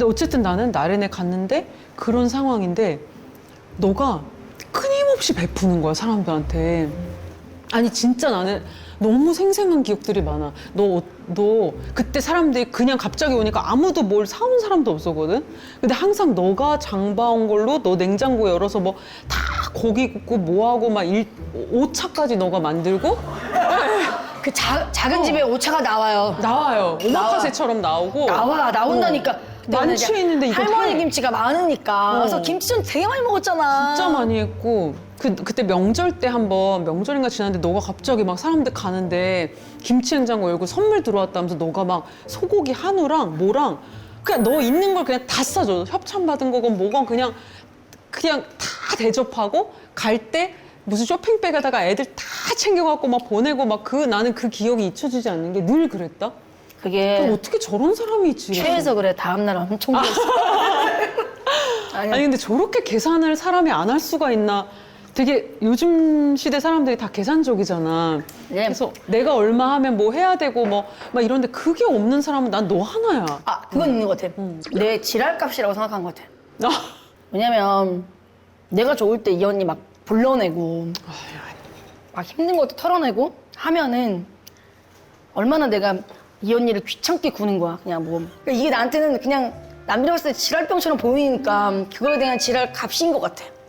근데 어쨌든 나는 나른에 갔는데 그런 상황인데 너가 끊임없이 베푸는 거야 사람들한테. 아니 진짜 나는 너무 생생한 기억들이 많아. 너, 너 그때 사람들이 그냥 갑자기 오니까 아무도 뭘 사온 사람도 없었거든. 근데 항상 너가 장 봐온 걸로 너 냉장고 열어서 뭐 다 고기 굽고 뭐하고 막 일, 오차까지 너가 만들고 그 자- 작은 집에 오차가 나와요. 나와요. 오마카세처럼 나오고 나와 나온다니까. 어. 많지 이제 있는데 이거 할머니 해. 김치가 많으니까. 어. 그래서 김치전 되게 많이 먹었잖아. 진짜 많이 했고 그 그때 명절 때 한번 명절인가 지났는데 너가 갑자기 막 사람들 가는데 김치 냉장고 열고 선물 들어왔다면서 너가 막 소고기 한우랑 뭐랑 그냥 너 있는 걸 그냥 다 싸줘 협찬 받은 거건 뭐건 그냥 그냥 다 대접하고 갈 때 무슨 쇼핑백에다가 애들 다 챙겨갖고 막 보내고 막 그 나는 그 기억이 잊혀지지 않는 게 늘 그랬다. 그게 어떻게 저런 사람이 있지? 취해서 그래. 다음날 엄청 그랬어. 아니, 아니 근데 저렇게 계산을 사람이 안 할 수가 있나? 되게 요즘 시대 사람들이 다 계산적이잖아. 네. 그래서 내가 얼마 하면 뭐 해야 되고 뭐 막 이런데 그게 없는 사람은 난 너 하나야. 아 그건 있는 것 같아. 내 지랄값이라고 생각한 것 같아. 아, 왜냐면 내가 좋을 때 이 언니 막 불러내고 막 힘든 것도 털어내고 하면은 얼마나 내가 이 언니를 귀찮게 구는 거야 그냥 뭐 그러니까 이게 나한테는 그냥 남들이 봤을 때 지랄병처럼 보이니까 그거에 대한 지랄 값인 것 같아